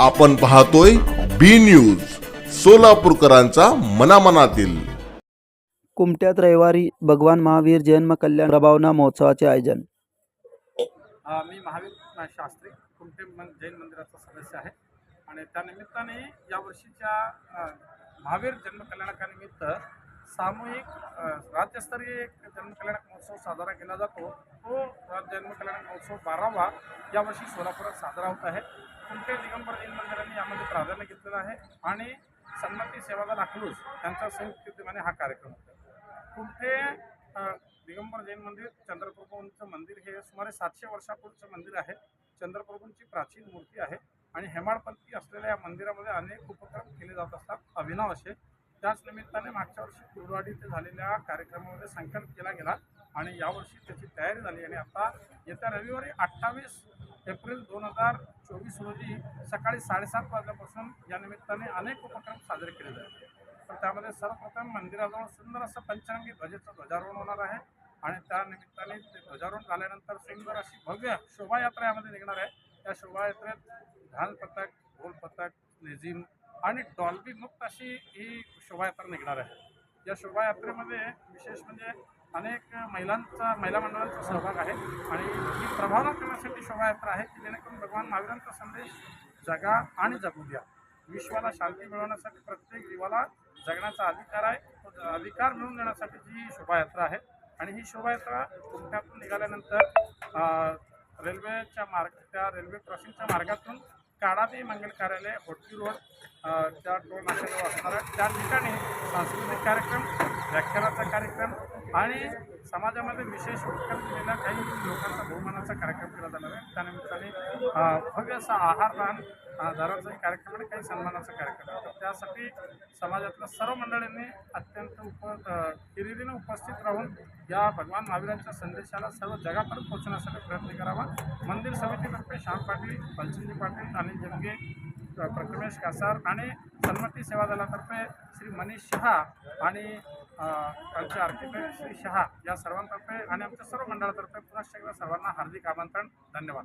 आपण पाहतोय बी न्यूज सोलापूरकरांचा मनामनातील. कुमट्यात रविवारी भगवान महावीर जन्म कल्याण प्रभावना महोत्सवाचे आयोजन. मी महावीर शास्त्री कुमटे जैन मंदिराचा सदस्य आहे. आणि त्यानिमित्ताने यावर्षीच्या अ, महावीर जन्मकल्याणकानिमित्त सामूहिक राज्यस्तरीय एक जन्मकल्याणक महोत्सव साजरा केला जातो. तो जन्मकल्याणक महोत्सव बारावा यावर्षी सोलापुरात साजरा होत आहे. कुमटे दिगंबर जैन मंदिरांनी यामध्ये प्राधान्य घेतलेलं आहे आणि सन्मती सेवादल अकलूज त्यांच्या संयुक्त विद्यमाने हा कार्यक्रम होतो कुठे दिगंबर जैन मंदिर चंद्रप्रभूंचं मंदिर हे सुमारे सातशे वर्षापूर्वीचं मंदिर आहे. चंद्रप्रभूंची प्राचीन मूर्ती आहे आणि हेमाडपंथी असलेल्या या मंदिरामध्ये अनेक उपक्रम केले जात असतात. अभिनव असे त्याच निमित्ताने मागच्या वर्षी कुर्डवाडी इथे झालेल्या कार्यक्रमामध्ये संकल्प केला गेला आणि यावर्षी त्याची तयारी झाली आणि आता येत्या रविवारी अठ्ठावीस एप्रिल दोन हजार चोवीस रोजी सकाळी साडेसात वाजल्यापासून या निमित्ताने अनेक उपक्रम साजरे केले जातात तर त्यामध्ये सर्वप्रथम मंदिराजवळ सुंदर असं पंचरंगी ध्वजेचं ध्वजारोहण होणार आहे आणि त्या निमित्ताने ते ध्वजारोहण झाल्यानंतर सुंदर अशी भव्य शोभायात्रा यामध्ये निघणार आहे. त्या शोभायात्रेत ढाल पथक ढोल पथक लेझिम आणि डॉल्बी मुक्त अशी ही शोभायात्रा निघणार आहे. या शोभायात्रेमध्ये विशेष म्हणजे अनेक महिलांचा महिला मंडळांचा सहभाग आहे आणि ही प्रभावना करण्यासाठी शोभायात्रा आहे की जेणेकरून भगवान महावीरांचा संदेश जगा आणि जगू द्या. विश्वाला शांती मिळवण्यासाठी प्रत्येक जीवाला जगण्याचा अधिकार आहे. तो अधिकार मिळवून देण्यासाठी जी शोभायात्रा आहे आणि ही शोभायात्रा पुण्यातून निघाल्यानंतर रेल्वेच्या मार्ग त्या रेल्वे क्रॉसिंगच्या मार्गातून काडा मंगल कार्यालय होटकी रोड त्या टोल नाक्याजवळ असणार त्या ठिकाणी सांस्कृतिक कार्यक्रम व्याख्यानाचा कार्यक्रम आणि समाजामध्ये विशेष उपक्रम केलेल्या काही लोकांचा बहुमानाचा कार्यक्रम केला जाणार आहे. त्यानिमित्ताने भव्य असा आहारदान दाराचा कार्यक्रम आणि काही सन्मानाचा कार्यक्रम होता त्यासाठी समाजातल्या सर्व मंडळींनी अत्यंत उप अ, उपस्थित राहून या भगवान महावीरांच्या संदेशाला सर्व जगापर्यंत पोहोचण्यासाठी प्रयत्न करावा. मंदिर समितीतर्फे श्याम पाटील बलचंदी पाटील अनिल जंगे प्रथमेश कासार आणि सन्मती सेवा दलातर्फे श्री मनीष शहा आणि अ, त्यांचे आर्किटेक्ट श्री शहा या सर्वांतर्फे आणि आमच्या सर्व मंडळातर्फे पुन्हा एकदा सर्वांना हार्दिक आमंत्रण. धन्यवाद.